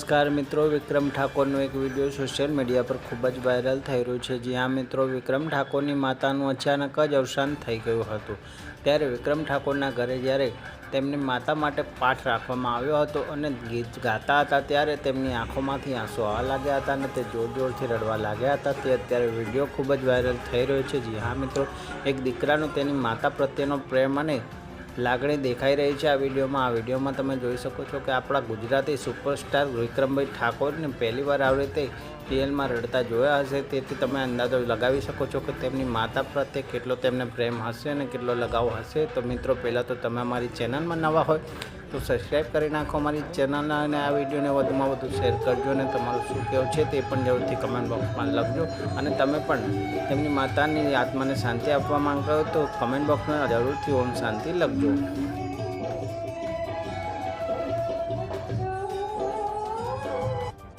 નમસ્કાર મિત્રો, વિક્રમ ઠાકોરનો એક વીડિયો સોશિયલ મીડિયા પર ખૂબ જ વાયરલ થઈ રહ્યો છે. જ્યાં મિત્રો, વિક્રમ ઠાકોરની માતાનું અચાનક જ અવસાન થઈ ગયું હતું. ત્યારે વિક્રમ ઠાકોરના ઘરે જ્યારે તેમની માતા માટે પાઠ રાખવામાં આવ્યો હતો અને ગીત ગાતા હતા, ત્યારે તેમની આંખોમાંથી આંસુ આવવા લાગ્યા હતા અને તે જોર જોરથી રડવા લાગ્યા હતા. તે અત્યારે વીડિયો ખૂબ જ વાયરલ થઈ રહ્યો છે. જી હા મિત્રો, એક દીકરાનો તેની માતા પ્રત્યેનો પ્રેમ અને લાગણી દેખાઈ રહી છે આ વિડીયોમાં. આ વિડીયોમાં તમે જોઈ શકો છો કે આપણા ગુજરાતી સુપરસ્ટાર વિક્રમભાઈ ઠાકોરને પહેલીવાર આવી રીતે પીએલમાં રડતા જોયા હશે. તેથી તમે અંદાજો લગાવી શકો છો કે તેમની માતા પ્રત્યે કેટલો તેમને પ્રેમ હશે અને કેટલો લગાવ હશે. તો મિત્રો, પહેલાં તો તમે અમારી ચેનલમાં નવા હોય તો સબસ્ક્રાઈબ કરી નાખો અમારી ચેનલના અને આ વિડીયોને વધુમાં વધુ શેર કરજો અને તમારું શું કહેવું છે તે પણ જરૂરથી કમેન્ટ બોક્સમાં લખજો. અને તમે પણ તેમની માતાની આત્માને શાંતિ આપવા માંગતા હો તો કમેન્ટ બોક્સમાં જરૂરથી ઓમ શાંતિ લખજો.